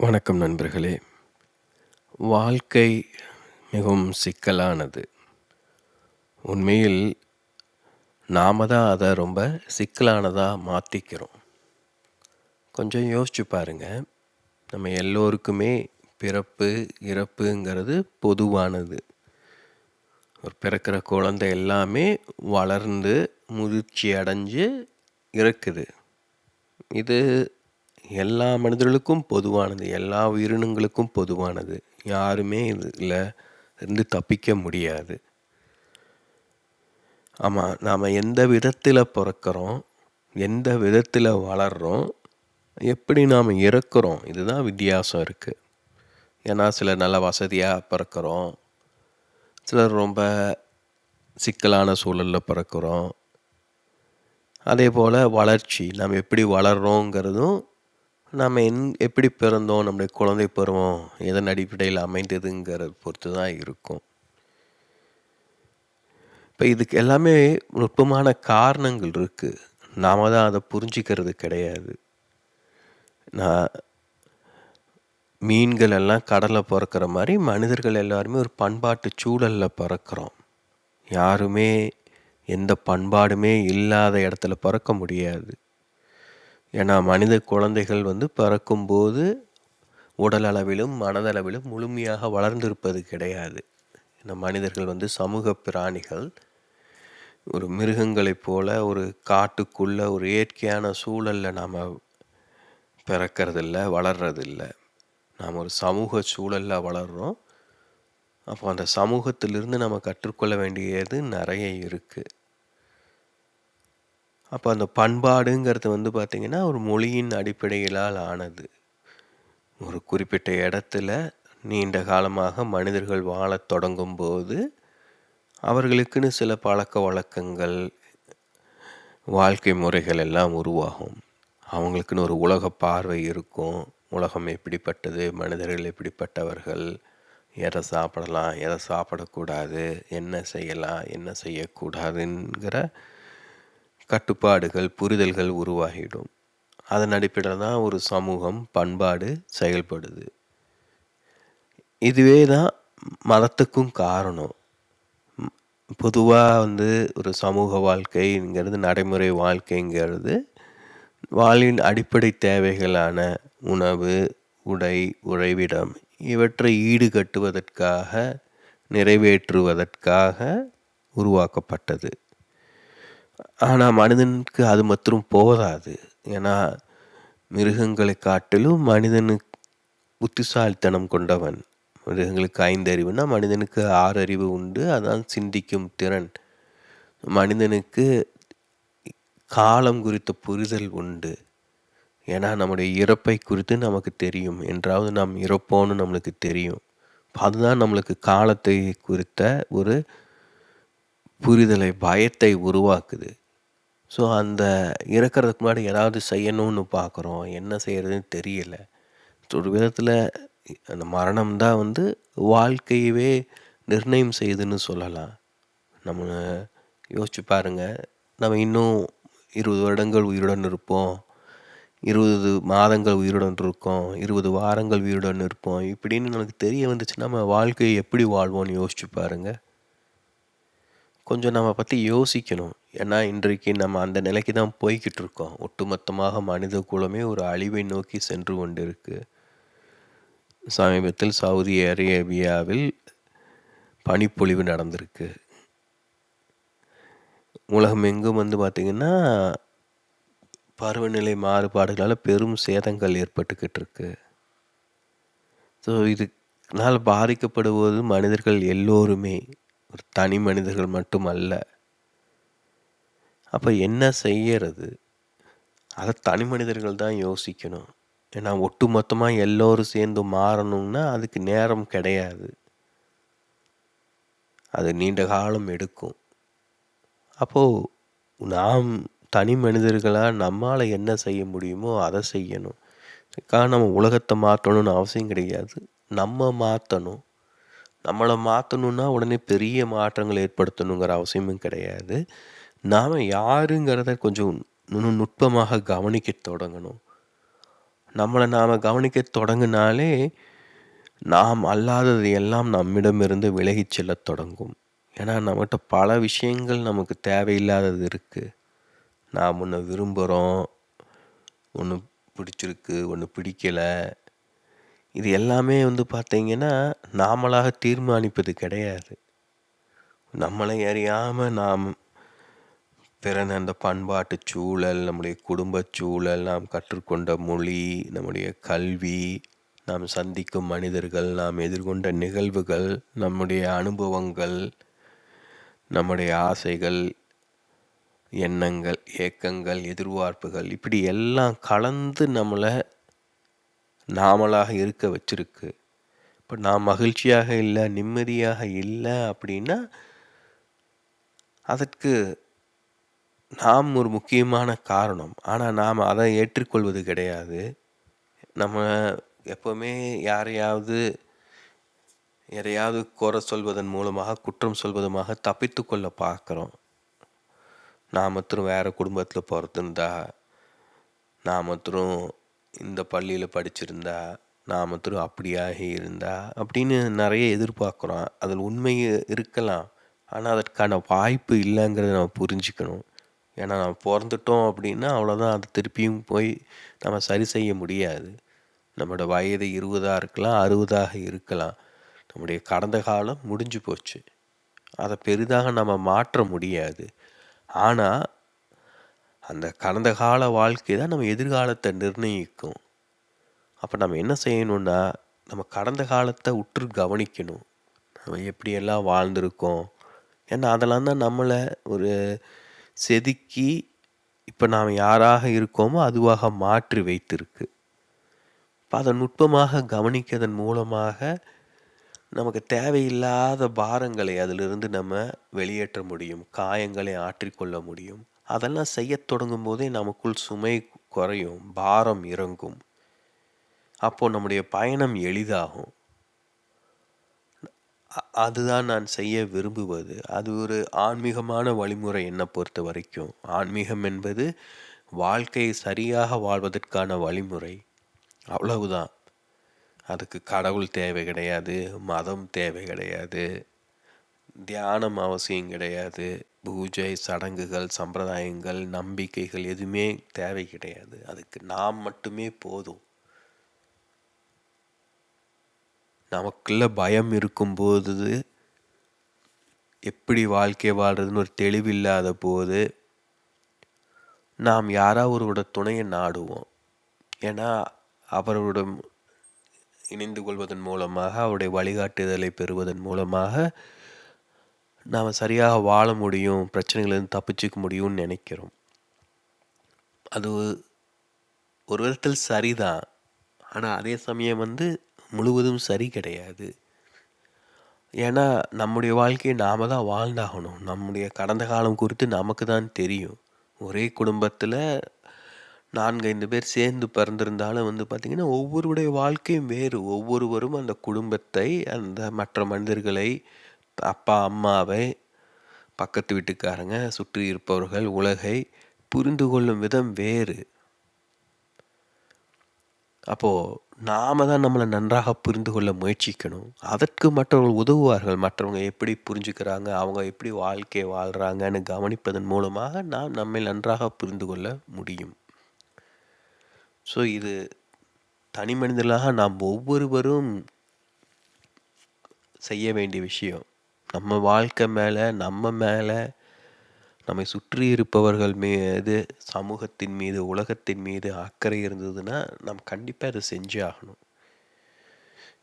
வணக்கம் நண்பர்களே. வாழ்க்கை மிகவும் சிக்கலானது. உண்மையில் நாம தான் அதை ரொம்ப சிக்கலானதாக மாற்றிக்கிறோம் கொஞ்சம் யோசிச்சு பாருங்க. நம்ம எல்லோருக்குமே பிறப்பு இறப்புங்கிறது பொதுவானது. ஒரு பிறக்கிற குழந்தை எல்லாமே வளர்ந்து முதிர்ச்சி அடைஞ்சு இருக்குது இது எல்லா மனிதர்களுக்கும் பொதுவானது எல்லா உயிரினங்களுக்கும் பொதுவானது. யாருமே இதில் இருந்து தப்பிக்க முடியாது. ஆமாம் நாம் எந்த விதத்தில் பிறக்கிறோம் எந்த விதத்தில் வளர்கிறோம் எப்படி நாம் இறக்குறோம் இதுதான் வித்தியாசம் இருக்குது ஏன்னா சிலர் நல்ல வசதியாக பிறக்கிறோம் சிலர் ரொம்ப சிக்கலான சூழலில் பிறக்கிறோம். அதே போல் வளர்ச்சி நாம் எப்படி வளர்கிறோங்கிறதும் நாம் என் எப்படி பிறந்தோம் நம்முடைய குழந்தை பருவம் எதன் அடிப்படையில் அமைந்ததுங்கிறத பொறுத்து தான் இருக்கும். இப்போ இதுக்கு எல்லாமே நுட்பமான காரணங்கள் இருக்குது நாம் தான் அதை புரிஞ்சிக்கிறது கிடையாது. நான் மீன்கள் எல்லாம் கடலில் பிறக்கிற மாதிரி மனிதர்கள் எல்லாருமே ஒரு பண்பாட்டு சூழலில் பிறக்கிறோம். யாருமே எந்த பண்பாடுமே இல்லாத இடத்துல பிறக்க முடியாது. ஏன்னா மனித குழந்தைகள் வந்து பிறக்கும்போது உடல் அளவிலும் மனதளவிலும் முழுமையாக வளர்ந்திருப்பது கிடையாது. இந்த மனிதர்கள் வந்து சமூக பிராணிகள். ஒரு மிருகங்களைப் போல ஒரு காட்டுக்குள்ள ஒரு இயற்கையான சூழலில் நாம் பிறக்கிறதில்ல வளர்கிறதில்ல நாம் ஒரு சமூக சூழலில் வளர்கிறோம் அப்போ அந்த சமூகத்திலிருந்து நம்ம கற்றுக்கொள்ள வேண்டியது நிறைய இருக்குது அப்போ அந்த பண்பாடுங்கிறது வந்து பார்த்திங்கன்னா ஒரு மொழியின் அடிப்படையிலால் ஆனது. ஒரு குறிப்பிட்ட இடத்துல நீண்ட காலமாக மனிதர்கள் வாழத் தொடங்கும் போது அவர்களுக்குன்னு சில பழக்க வழக்கங்கள் வாழ்க்கை முறைகள் எல்லாம் உருவாகும். அவங்களுக்குன்னு ஒரு உலக பார்வை இருக்கும். உலகம் எப்படிப்பட்டது? மனிதர்கள் எப்படிப்பட்டவர்கள்? எதை சாப்பிடலாம்? எதை சாப்பிடக்கூடாது? என்ன செய்யலாம்? என்ன செய்யக்கூடாதுங்கிற கட்டுப்பாடுகள் புரிதல்கள் உருவாகிடும். அதன் அடிப்படையில் தான் ஒரு சமூகம் பண்பாடு செயல்படுது. இதுவே தான் மதத்துக்கும் காரணம். பொதுவாக வந்து ஒரு சமூக வாழ்க்கைங்கிறது நடைமுறை வாழ்க்கைங்கிறது வாழ்வின் அடிப்படை தேவைகளான உணவு உடை உறைவிடம் இவற்றை ஈடுகட்டுவதற்காக நிறைவேற்றுவதற்காக உருவாக்கப்பட்டது. ஆனால் மனிதனுக்கு அது மற்றும் போதாது. ஏன்னா மிருகங்களை காட்டிலும் மனிதனுக்கு புத்திசாலித்தனம் கொண்டவன். மிருகங்களுக்கு ஐந்து அறிவுனா மனிதனுக்கு ஆறு அறிவு உண்டு. அதான் சிந்திக்கும் திறன். மனிதனுக்கு காலம் குறித்த புரிதல் உண்டு. ஏன்னா நம்முடைய இறப்பை குறித்து நமக்கு தெரியும். என்றாவது நாம் இறப்போன்னு நம்மளுக்கு தெரியும். அதுதான் நம்மளுக்கு காலத்தை குறித்த ஒரு புரிதலை பயத்தை உருவாக்குது. ஸோ அந்த இறக்கிறதுக்கு முன்னாடி ஏதாவது செய்யணும்னு பார்க்குறோம் என்ன செய்கிறதுன்னு தெரியல. ஒரு விதத்தில் அந்த மரணம் தான் வந்து வாழ்க்கையவே நிர்ணயம் செய்யுதுன்னு சொல்லலாம். நம்ம யோசிச்சு பாருங்கள் நம்ம இன்னும் இருபது வருடங்கள் உயிருடன் இருப்போம். இருபது மாதங்கள் உயிருடன் இருக்கோம். இருபது வாரங்கள் உயிருடன் இருப்போம். இப்படின்னு நமக்கு தெரிய வந்துச்சுன்னா நம்ம வாழ்க்கையை எப்படி வாழ்வோம்னு யோசிச்சு பாருங்கள் கொஞ்சம் நம்ம பற்றி யோசிக்கணும். ஏன்னா இன்றைக்கு நம்ம அந்த நிலைக்கு தான் போய்கிட்டு இருக்கோம் ஒட்டுமொத்தமாக மனித குலமே ஒரு அழிவை நோக்கி சென்று கொண்டிருக்கு. சமீபத்தில் சவுதி அரேபியாவில் பனிப்பொழிவு நடந்திருக்கு. உலகம் எங்கும் வந்து பார்த்திங்கன்னா பருவநிலை மாறுபாடுகளால் பெரும் சேதங்கள் ஏற்பட்டுக்கிட்டு இருக்கு ஸோ இதுனால் பாதிக்கப்படுவது மனிதர்கள் எல்லோருமே. ஒரு தனி மனிதர்கள் மட்டும் அல்ல அப்போ என்ன செய்யறது? அதை தனி மனிதர்கள் தான் யோசிக்கணும். ஏன்னா ஒட்டு மொத்தமாக எல்லோரும் சேர்ந்து மாறணும்னா அதுக்கு நேரம் கிடையாது. அது நீண்ட காலம் எடுக்கும். அப்போது நாம் தனி மனிதர்களாக நம்மால் என்ன செய்ய முடியுமோ அதை செய்யணும். இதுக்காக நம்ம உலகத்தை மாற்றணும்னு அவசியம் கிடையாது. நம்ம மாற்றணும் நம்மளை மாற்றணுன்னா உடனே பெரிய மாற்றங்கள் ஏற்படுத்தணுங்கிற அவசியமும் கிடையாது. நாம் யாருங்கிறத கொஞ்சம் இன்னும் நுட்பமாக கவனிக்க தொடங்கணும். நம்மளை நாம் கவனிக்க தொடங்கினாலே நாம் அல்லாதது எல்லாம் நம்மிடமிருந்து விலகிச் செல்லத் தொடங்கும். ஏன்னா நம்மகிட்ட பல விஷயங்கள் நமக்கு தேவையில்லாதது இருக்குது நாம் ஒன்று விரும்புகிறோம் ஒன்று பிடிச்சிருக்கு ஒன்று பிடிக்கலை இது எல்லாமே வந்து பார்த்திங்கன்னா நாமளாக தீர்மானிப்பது கிடையாது. நம்மளை அறியாமல் நாம் பிறந்த அந்த பண்பாட்டு சூழல் நம்முடைய குடும்பச் சூழல் நாம் கற்றுக்கொண்ட மொழி நம்முடைய கல்வி நாம் சந்திக்கும் மனிதர்கள் நாம் எதிர்கொண்ட நிகழ்வுகள் நம்முடைய அனுபவங்கள் நம்முடைய ஆசைகள் எண்ணங்கள் ஏக்கங்கள் எதிர்பார்ப்புகள் இப்படி எல்லாம் கலந்து நம்மளை நாமளாக இருக்க வச்சிருக்கு. இப்போ நான் மகிழ்ச்சியாக இல்லை நிம்மதியாக இல்லை அப்படின்னா அதற்கு நாம் ஒரு முக்கியமான காரணம். ஆனால் நாம் அதை ஏற்றுக்கொள்வது கிடையாது. நம்ம எப்போவுமே யாரையாவது எதையாவது குறை சொல்வதன் மூலமாக குற்றம் சொல்வதுமாக தப்பித்து கொள்ள பார்க்குறோம். நாம் மாத்திரம் வேறு குடும்பத்தில் பிறந்திருந்தா நான் மாத்திரம் இந்த பள்ளியில் படிச்சிருந்தா நான் மாத்திரம் அப்படியாகி இருந்தா அப்படின்னு நிறைய எதிர்பார்க்குறோம். அதில் உண்மை இருக்கலாம். ஆனால் அதற்கான வாய்ப்பு இல்லைங்கிறத நம்ம புரிஞ்சுக்கணும். ஏன்னா நம்ம பிறந்துட்டோம் அப்படின்னா அவ்வளோதான் அதை திருப்பியும் போய் நம்ம சரி செய்ய முடியாது. நம்மளோட வயது இருபதாக இருக்கலாம் அறுபதாக இருக்கலாம். நம்முடைய கடந்த காலம் முடிஞ்சு போச்சு. அதை பெரிதாக நம்ம மாற்ற முடியாது. ஆனால் அந்த கடந்த கால வாழ்க்கை தான் நம்ம எதிர்காலத்தை நிர்ணயிக்கும். அப்போ நம்ம என்ன செய்யணும்னா நம்ம கடந்த காலத்தை உற்று கவனிக்கணும். நம்ம எப்படியெல்லாம் வாழ்ந்திருக்கோம். ஏன்னா அதெல்லாம் தான் நம்மளை ஒரு செதுக்கி இப்போ நாம் யாராக இருக்கோமோ அதுவாக மாற்றி வைத்திருக்கு. இப்போ அதை நுட்பமாக கவனிக்கிறதன் மூலமாக நமக்கு தேவையில்லாத பாரங்களை அதிலிருந்து நம்ம வெளியேற்ற முடியும். காயங்களை ஆற்றிக்கொள்ள முடியும். அதெல்லாம் செய்ய தொடங்கும் போதே நமக்குள் சுமை குறையும் பாரம் இறங்கும். அப்போது நம்முடைய பயணம் எளிதாகும். அதுதான் நான் செய்ய விரும்புவது. அது ஒரு ஆன்மீகமான வழிமுறை என்னை பொறுத்த வரைக்கும். ஆன்மீகம் என்பது வாழ்க்கையை சரியாக வாழ்வதற்கான வழிமுறை. அவ்வளவுதான். அதுக்கு கடவுள் தேவை கிடையாது மதம் தேவை கிடையாது தியானம் அவசியம் கிடையாது. பூஜை சடங்குகள் சம்பிரதாயங்கள் நம்பிக்கைகள் எதுவுமே தேவை கிடையாது. அதுக்கு நாம் மட்டுமே போதும். நமக்குள்ள பயம் இருக்கும்போது எப்படி வாழ்க்கை வாழ்றதுன்னு ஒரு தெளிவில்லாத போது நாம் யாராவதோட துணையை நாடுவோம். ஏன்னா அவரோட இணைந்து கொள்வதன் மூலமாக அவருடைய வழிகாட்டுதலை பெறுவதன் மூலமாக நாம் சரியாக வாழ முடியும் பிரச்சனைகளிலிருந்து தப்பிச்சுக்க முடியும்னு நினைக்கிறோம். அது ஒரு விதத்தில் சரிதான். ஆனால் அதே சமயம் வந்து முழுவதும் சரி கிடையாது. ஏன்னா நம்முடைய வாழ்க்கையை நாம தான் வாழ்ந்தாகணும். நம்முடைய கடந்த காலம் குறித்து நமக்கு தான் தெரியும். ஒரே குடும்பத்தில் நான்கு ஐந்து பேர் சேர்ந்து பிறந்திருந்தாலும் வந்து பார்த்திங்கன்னா ஒவ்வொருடைய வாழ்க்கையும் வேறு. ஒவ்வொருவரும் அந்த குடும்பத்தை அந்த மற்ற மனிதர்களை அப்பா அம்மாவை பக்கத்து வீட்டுக்காரங்க சுற்றி இருப்பவர்கள் உலகை புரிந்து கொள்ளும் விதம் வேறு. அப்போது நாம தான் நம்மளை நன்றாக புரிந்து கொள்ள முயற்சிக்கணும். அதற்கு மற்றவர்கள் உதவுவார்கள். மற்றவங்க எப்படி புரிஞ்சுக்கிறாங்க அவங்க எப்படி வாழ்க்கை வாழ்கிறாங்கன்னு கவனிப்பதன் மூலமாக நாம் நம்மை நன்றாக புரிந்து கொள்ள முடியும். ஸோ இது தனி மனிதர்களாக நாம் ஒவ்வொருவரும் செய்ய வேண்டிய விஷயம். நம்ம வாழ்க்கை மேலே நம்ம மேலே நம்மை சுற்றி இருப்பவர்கள் மீது சமூகத்தின் மீது உலகத்தின் மீது அக்கறை இருந்ததுன்னா நாம் கண்டிப்பாக அதை செஞ்சே ஆகணும்.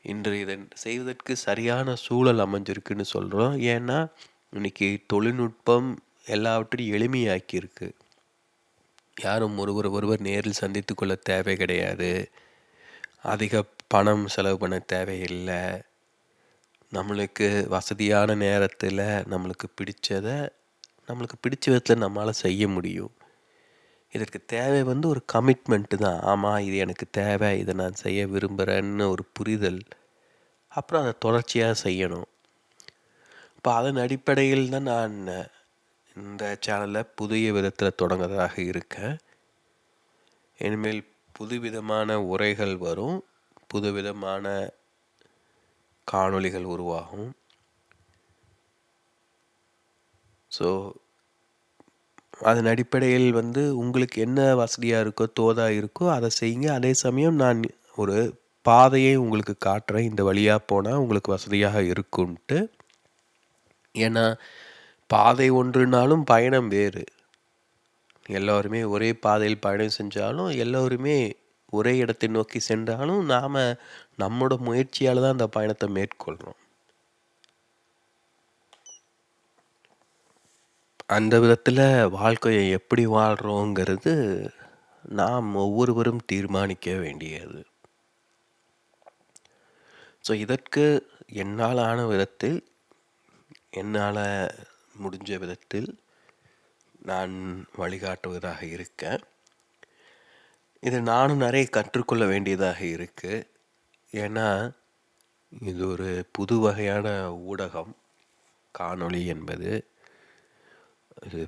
இன்று இதை செய்வதற்கு சரியான சூழல் அமைஞ்சிருக்குன்னு சொல்கிறோம் ஏன்னா இன்னைக்கு தொழில்நுட்பம் எல்லாவற்றையும் எளிமையாக்கியிருக்கு. யாரும் ஒருவர் ஒருவர் நேரில் சந்தித்து கொள்ள தேவை கிடையாது. அதிக பணம் செலவு பண்ண தேவையில்லை. நம்மளுக்கு வசதியான நேரத்தில் நம்மளுக்கு பிடிச்சதை நம்மளுக்கு பிடிச்ச விதத்தில் நம்மளால் செய்ய முடியும். இதற்கு தேவை வந்து ஒரு கமிட்மெண்ட்டு தான். ஆமாம் இது எனக்கு தேவை இதை நான் செய்ய விரும்புகிறேன்னு ஒரு புரிதல். அப்புறம் அதை தொடர்ச்சியாக செய்யணும். இப்போ அதன் அடிப்படையில் தான் நான் இந்த சேனலை புதிய விதத்தில் தொடங்குறதாக இருக்கேன் இனிமேல் புதுவிதமான உரைகள் வரும். புதுவிதமான காணொளிகள் உருவாகும். ஸோ அதன் அடிப்படையில் வந்து உங்களுக்கு என்ன வசதியாக இருக்கோ தோதாக இருக்கோ அதை செய்யுங்க. அதே சமயம் நான் ஒரு பாதையை உங்களுக்கு காட்டுறேன். இந்த வழியாக போனால் உங்களுக்கு வசதியாக இருக்கும்ன்ட்டு. ஏன்னா பாதை ஒன்றுனாலும் பயணம் வேறு. எல்லோருமே ஒரே பாதையில் பயணம் செஞ்சாலும் எல்லோருமே ஒரே இடத்தை நோக்கி சென்றாலும் நாம் நம்மளோட முயற்சியால் தான் அந்த பயணத்தை மேற்கொள்கிறோம் அந்த விதத்தில் வாழ்க்கையை எப்படி வாழ்கிறோங்கிறது நாம் ஒவ்வொருவரும் தீர்மானிக்க வேண்டியது. ஸோ இதற்கு என்னால் ஆன விதத்தில் என்னால் முடிஞ்ச விதத்தில் நான் வழிகாட்டுவதாக இருக்கேன். இது நானும் நிறைய கற்றுக்கொள்ள வேண்டியதாக இருக்குது ஏன்னா இது ஒரு புது வகையான ஊடகம் காணொளி என்பது. இது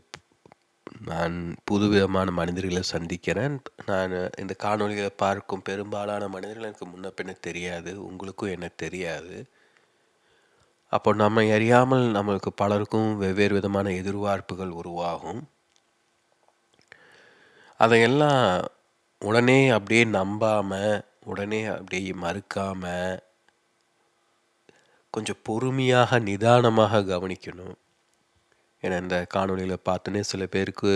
நான் புதுவிதமான மனிதர்களை சந்திக்கிறேன். நான் இந்த காணொலிகளை பார்க்கும் பெரும்பாலான மனிதர்கள் எனக்கு முன்ன பின்ன தெரியாது. உங்களுக்கும் என்ன தெரியாது. அப்போ நம்ம அறியாமல் நம்மளுக்கு பலருக்கும் வெவ்வேறு விதமான எதிர்பார்ப்புகள் உருவாகும். அதையெல்லாம் உடனே அப்படியே நம்பாமல் உடனே அப்படியே மறுக்காமல் கொஞ்சம் பொறுமையாக நிதானமாக கவனிக்கணும். ஏன்னா இந்த காணொலியில் பார்த்தோன்னே சில பேருக்கு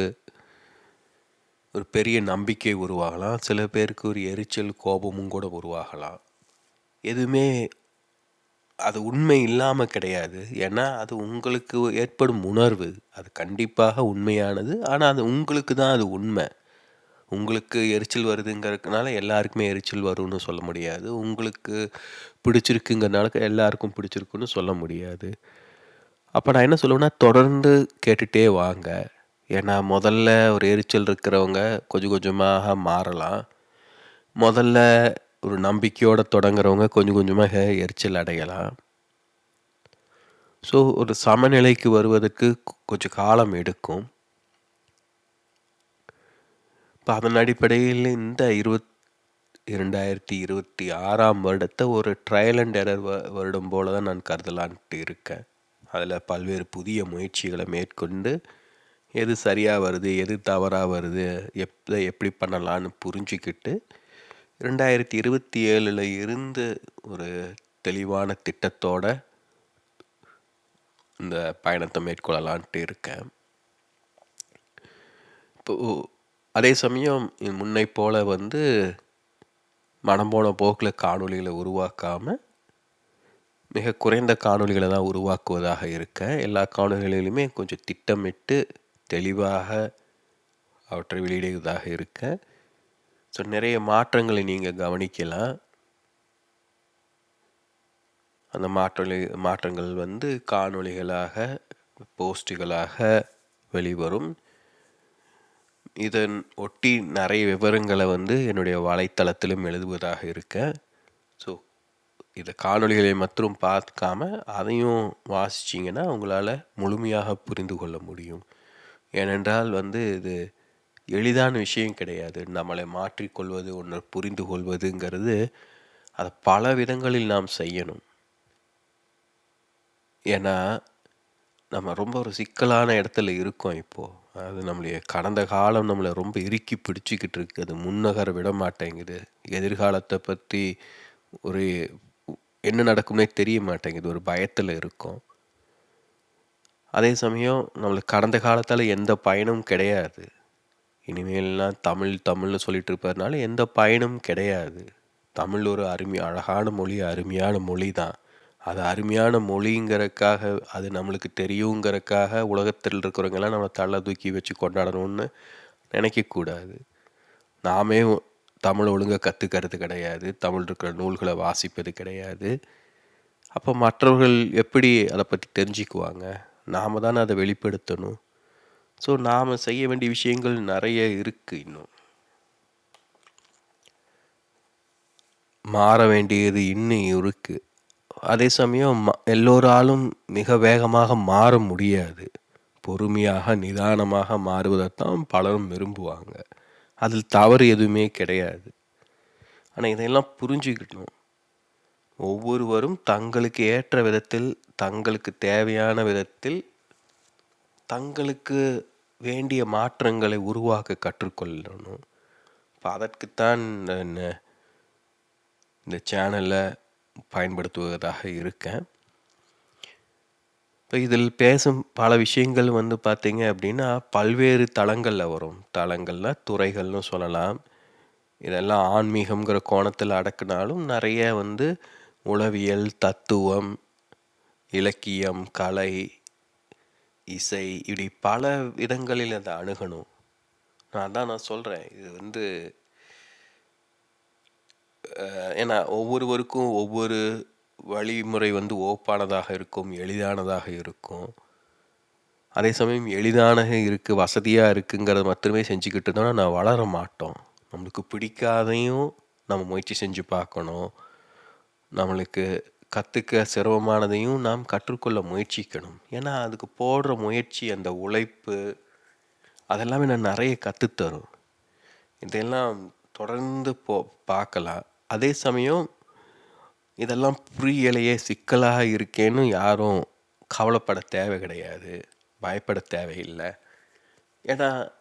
ஒரு பெரிய நம்பிக்கை உருவாகலாம். சில பேருக்கு ஒரு எரிச்சல் கோபமும் கூட உருவாகலாம். எதுவுமே அது உண்மை இல்லாமல் கிடையாது. ஏன்னா அது உங்களுக்கு ஏற்படும் உணர்வு. அது கண்டிப்பாக உண்மையானது. ஆனால் அது உங்களுக்கு தான் அது உண்மை. உங்களுக்கு எரிச்சல் வருதுங்கிறதுனால எல்லாருக்குமே எரிச்சல் வரும்னு சொல்ல முடியாது. உங்களுக்கு பிடிச்சிருக்குங்கிறனால எல்லாருக்கும் பிடிச்சிருக்குன்னு சொல்ல முடியாது. அப்போ நான் என்ன சொல்லுவேன்னா தொடர்ந்து கேட்டுகிட்டே வாங்க. ஏன்னா முதல்ல ஒரு எரிச்சல் இருக்கிறவங்க கொஞ்சம் கொஞ்சமாக மாறலாம். முதல்ல ஒரு நம்பிக்கையோடு தொடங்குறவங்க கொஞ்சம் கொஞ்சமாக எரிச்சல் அடையலாம். ஸோ ஒரு சமநிலைக்கு வருவதற்கு கொஞ்சம் காலம் எடுக்கும். இப்போ அதன் அடிப்படையில் இந்த இருபத் இரண்டாயிரத்தி இருபத்தி ஆறாம் வருடத்தை ஒரு ட்ரையல் அண்ட் எரர் வருடம் போல தான் நான் கருதலான்ட்டு இருக்கேன். அதில் பல்வேறு புதிய முயற்சிகளை மேற்கொண்டு எது சரியாக வருது எது தவறாக வருது எப் எப்படி பண்ணலான்னு புரிஞ்சுக்கிட்டு ரெண்டாயிரத்தி இருபத்தி ஏழில் இருந்து ஒரு தெளிவான திட்டத்தோட இந்த பயணத்தை மேற்கொள்ளலான்ட்டு இருக்கேன். இப்போ அதே சமயம் முன்னை போல் வந்து மனம் போன போக்கில் காணொலிகளை உருவாக்காமல் மிக குறைந்த காணொலிகளை தான் உருவாக்குவதாக இருக்கேன் எல்லா காணொலிகளிலுமே கொஞ்சம் திட்டமிட்டு தெளிவாக அவற்றை வெளியிடுவதாக இருக்கேன் ஸோ நிறைய மாற்றங்களை நீங்கள் கவனிக்கலாம். அந்த மாற்றங்களை மாற்றங்கள் வந்து காணொளிகளாக போஸ்ட்டுகளாக வெளிவரும். இதன் ஒட்டி நிறைய விவரங்களை வந்து என்னுடைய வலைத்தளத்திலும் எழுதுவதாக இருக்கேன் ஸோ இதை காணொலிகளை மற்றும் பார்க்காம அதையும் வாசிச்சிங்கன்னா உங்களால் முழுமையாக புரிந்து கொள்ள முடியும். ஏனென்றால் வந்து இது எளிதான விஷயம் கிடையாது. நம்மளை மாற்றிக்கொள்வது ஒன்று புரிந்து கொள்வதுங்கிறது அதை பல விதங்களில் நாம் செய்யணும். ஏன்னா நம்ம ரொம்ப ஒரு சிக்கலான இடத்துல இருக்கோம் இப்போது அது நம்மளுடைய கடந்த காலம் நம்மளை ரொம்ப இறுக்கி பிடிச்சிக்கிட்டு இருக்கு. அது முன்னகர விட மாட்டேங்குது எதிர்காலத்தை பற்றி ஒரு என்ன நடக்கும்னே தெரிய மாட்டேங்குது. ஒரு பயத்தில் இருக்கும். அதே சமயம் நம்மளுக்கு கடந்த காலத்தால் எந்த பயனும் கிடையாது. இனிமேல்லாம் தமிழ் தமிழ்னு சொல்லிட்டு இருப்பதுனால எந்த பயனும் கிடையாது. தமிழ் ஒரு அருமை அழகான மொழி அருமையான மொழி தான் அது அருமையான மொழிங்கிறதுக்காக அது நம்மளுக்கு தெரியுங்கிறதுக்காக உலகத்தில் இருக்கிறவங்கெல்லாம் நம்ம தள்ள தூக்கி வச்சு கொண்டாடணும்னு நினைக்கக்கூடாது. நாமே தமிழ் ஒழுங்காக கற்றுக்கிறது கிடையாது. தமிழ் இருக்கிற நூல்களை வாசிப்பது கிடையாது. அப்போ மற்றவர்கள் எப்படி அதை பற்றி தெரிஞ்சுக்குவாங்க? நாம் தானே அதை வெளிப்படுத்தணும். ஸோ நாம் செய்ய வேண்டிய விஷயங்கள் நிறைய இருக்குது இன்னும். மாற வேண்டியது இன்னும் இருக்குது அதே சமயம் எல்லோராலும் மிக வேகமாக மாற முடியாது. பொறுமையாக நிதானமாக மாறுவதைத்தான் பலரும் விரும்புவாங்க. அதில் தவறு எதுவுமே கிடையாது. ஆனால் இதையெல்லாம் புரிஞ்சுக்கிட்டணும் ஒவ்வொருவரும் தங்களுக்கு ஏற்ற விதத்தில் தங்களுக்கு தேவையான விதத்தில் தங்களுக்கு வேண்டிய மாற்றங்களை உருவாக்க கற்றுக்கொள்ளணும். இப்போ அதற்குத்தான் இந்த இந்த சேனலை பயன்படுத்துவதாக இருக்கேன். இப்போ இதில் பேசும் பல விஷயங்கள் வந்து பார்த்திங்க அப்படின்னா பல்வேறு தளங்களில் வரும். தளங்கள்னால் துறைகள்னு சொல்லலாம். இதெல்லாம் ஆன்மீகம்ங்கிற கோணத்தில் அடக்குனாலும் நிறைய வந்து உளவியல் தத்துவம் இலக்கியம் கலை இசை இப்படி பல விதங்களில் அதை அணுகணும். நான் அதான் நான் சொல்கிறேன் இது வந்து ஏன்னா ஒவ்வொருவருக்கும் ஒவ்வொரு வழிமுறை வந்து ஓப்பானதாக இருக்கும் எளிதானதாக இருக்கும். அதே சமயம் எளிதானக இருக்குது வசதியாக இருக்குங்கிறத மட்டுமே செஞ்சுக்கிட்டு இருந்தோம்னா நான் வளர மாட்டோம். நம்மளுக்கு பிடிக்காதையும் நம்ம முயற்சி செஞ்சு பார்க்கணும். நம்மளுக்கு கற்றுக்க சிரமமானதையும் நாம் கற்றுக்கொள்ள முயற்சிக்கணும். ஏன்னா அதுக்கு போடுற முயற்சி அந்த உழைப்பு அதெல்லாமே நான் நிறைய கற்றுத்தரும் இதெல்லாம் தொடர்ந்து போ பார்க்கலாம். அதே சமயம் இதெல்லாம் புரியலையே சிக்கலாக இருக்கேன்னு யாரும் கவலைப்பட தேவை கிடையாது பயப்பட தேவையில்லை. ஏன்னா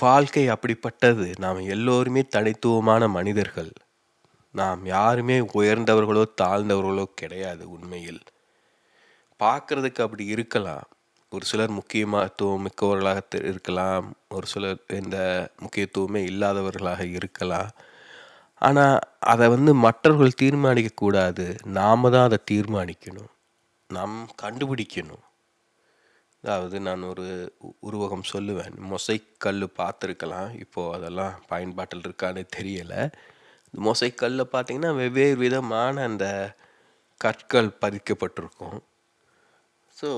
வாழ்க்கை அப்படிப்பட்டது. நாம் எல்லோருமே தனித்துவமான மனிதர்கள். நாம் யாருமே உயர்ந்தவர்களோ தாழ்ந்தவர்களோ கிடையாது உண்மையில். பார்க்குறதுக்கு அப்படி இருக்கலாம். ஒரு சிலர் முக்கியத்துவம் மிக்கவர்களாக இருக்கலாம். ஒரு சிலர் எந்த முக்கியத்துவமே இல்லாதவர்களாக இருக்கலாம். ஆனால் அதை வந்து மற்றவர்கள் தீர்மானிக்கக்கூடாது. நாம் தான் அதை தீர்மானிக்கணும். நாம் கண்டுபிடிக்கணும். அதாவது நான் ஒரு உருவகம் சொல்லுவேன். மொசைக்கல் பார்த்துருக்கலாம். இப்போது அதெல்லாம் பயன்பாட்டில் இருக்கான்னு தெரியலை. மொசைக்கல்லில் பார்த்திங்கன்னா வெவ்வேறு விதமான அந்த கற்கள் பதிக்கப்பட்டிருக்கும். ஸோ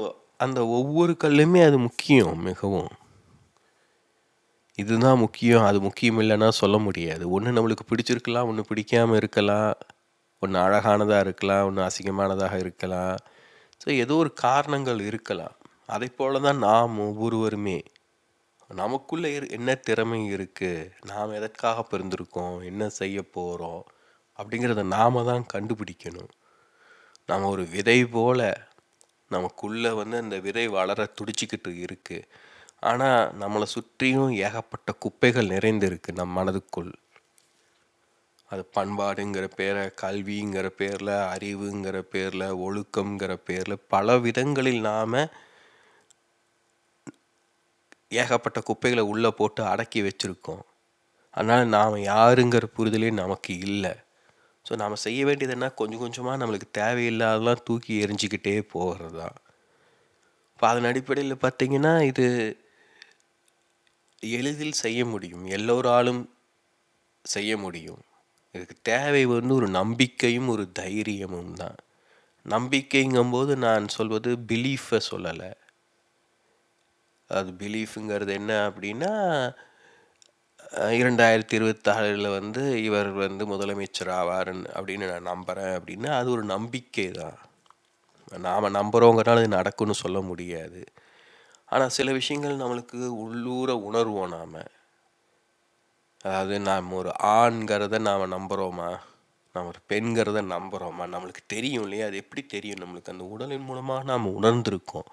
அந்த ஒவ்வொரு கல்லுமே அது முக்கியம் மிகவும். இதுதான் முக்கியம். அது முக்கியம் இல்லைன்னா சொல்ல முடியாது. ஒன்று நம்மளுக்கு பிடிச்சிருக்கலாம் ஒன்று பிடிக்காமல் இருக்கலாம். ஒன்று அழகானதாக இருக்கலாம் ஒன்று அசிங்கமானதாக இருக்கலாம். ஸோ ஏதோ ஒரு காரணங்கள் இருக்கலாம். அதை போல தான் நாம் ஒவ்வொருவருமே. நமக்குள்ளே இரு என்ன திறமை இருக்குது நாம் எதற்காக பிறந்திருக்கோம்? என்ன செய்ய போகிறோம் அப்படிங்கிறத நாம் தான் கண்டுபிடிக்கணும். நாம் ஒரு விதை போல் நமக்குள்ளே வந்து அந்த விதை வளர துடிச்சிக்கிட்டு இருக்குது ஆனால் நம்மளை சுற்றியும் ஏகப்பட்ட குப்பைகள் நிறைந்திருக்கு நம் மனதுக்குள். அது பண்பாடுங்கிற பேரை கல்விங்கிற பேரில் அறிவுங்கிற பேரில் ஒழுக்கங்கிற பேரில் பல விதங்களில் நாம் ஏகப்பட்ட குப்பைகளை உள்ளே போட்டு அடக்கி வச்சுருக்கோம். அதனால் நாம் யாருங்கிற புரிதலே நமக்கு இல்லை. ஸோ நாம் செய்ய வேண்டியது என்ன? கொஞ்சம் கொஞ்சமாக நம்மளுக்கு தேவையில்லாதெல்லாம் தூக்கி எரிஞ்சிக்கிட்டே போகிறது தான் இப்போ அதன் அடிப்படையில் பார்த்திங்கன்னா இது எளிதில் செய்ய முடியும். எல்லோராலும் செய்ய முடியும். இதுக்கு தேவை வந்து ஒரு நம்பிக்கையும் ஒரு தைரியமும் தான். நம்பிக்கைங்கும்போது நான் சொல்வது பிலீஃபை சொல்லலை. அது பிலீஃபுங்கிறது என்ன அப்படின்னா இரண்டாயிரத்தி இருபத்தாறில் வந்து இவர் வந்து முதலமைச்சர் ஆவார் அப்படின்னு நான் நம்புகிறேன் அப்படின்னா அது ஒரு நம்பிக்கை தான். நாம் நம்புகிறோங்கிறனால அது நடக்கும்னு சொல்ல முடியாது. ஆனால் சில விஷயங்கள் நம்மளுக்கு உள்ளூர உணர்வோம் நாம். அதாவது நாம் ஒரு ஆண்கிறத நாம் நம்புகிறோமா நாம் ஒரு பெண்கிறத நம்புகிறோமா நம்மளுக்கு தெரியும் இல்லையா? அது எப்படி தெரியும்? நம்மளுக்கு அந்த உடலின் மூலமாக நாம் உணர்ந்திருக்கோம்.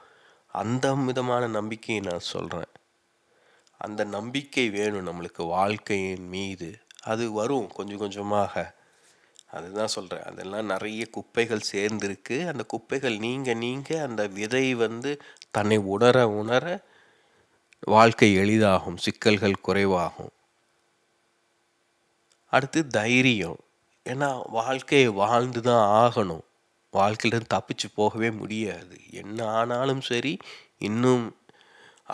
அந்த விதமான நம்பிக்கையை நான் சொல்கிறேன் அந்த நம்பிக்கை வேணும் நம்மளுக்கு வாழ்க்கையின் மீது. அது வரும் கொஞ்சம் கொஞ்சமாக. அதுதான் சொல்கிறேன் அதெல்லாம் நிறைய குப்பைகள் சேர்ந்துருக்கு. அந்த குப்பைகள் நீங்கள் நீங்கள் அந்த விதை வந்து தன்னை உணர உணர வாழ்க்கை எளிதாகும். சிக்கல்கள் குறைவாகும். அடுத்து தைரியம். ஏன்னா வாழ்க்கையை வாழ்ந்து தான் ஆகணும். வாழ்க்கையிலேருந்து தப்பிச்சு போகவே முடியாது. என்ன ஆனாலும் சரி இன்னும்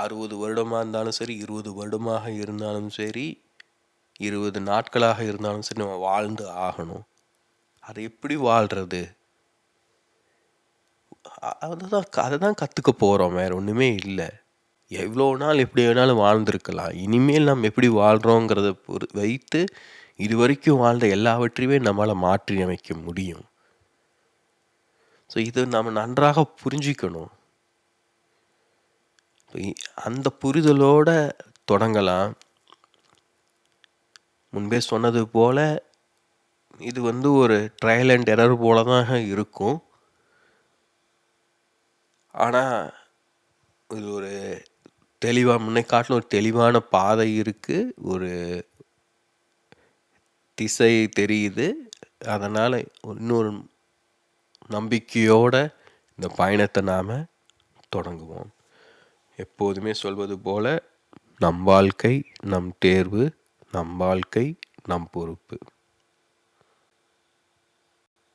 அறுபது வருடமாக இருந்தாலும் சரி இருபது வருடமாக இருந்தாலும் சரி இருபது நாட்களாக இருந்தாலும் சரி நம்ம வாழ்ந்து ஆகணும். அதை எப்படி வாழ்கிறது அதுதான் அதை தான் கற்றுக்க போகிறோம் வேறு ஒன்றுமே இல்லை. எவ்வளோ நாள் எப்படி வேணாலும் வாழ்ந்துருக்கலாம். இனிமேல் நம்ம எப்படி வாழ்கிறோங்கிறத பொறு வைத்து இது வரைக்கும் வாழ்ந்த எல்லாவற்றையுமே நம்மளால் மாற்றி அமைக்க முடியும். ஸோ இது நம்ம நன்றாக புரிஞ்சிக்கணும். அந்த புரிதலோடு தொடங்கலாம். முன்பே சொன்னது போல் இது வந்து ஒரு ட்ரையல் அண்ட் எரர் போல தான் இருக்கும். ஆனால் இது ஒரு தெளிவாக முன்னே காட்டிலும் ஒரு தெளிவான பாதை இருக்குது ஒரு திசை தெரியுது. அதனால் இன்னொரு நம்பிக்கையோடு இந்த பயணத்தை நாம் தொடங்குவோம். எப்போதுமே சொல்வது போல் நம் வாழ்க்கை நம் தேர்வு நம் வாழ்க்கை நம் பொறுப்பு.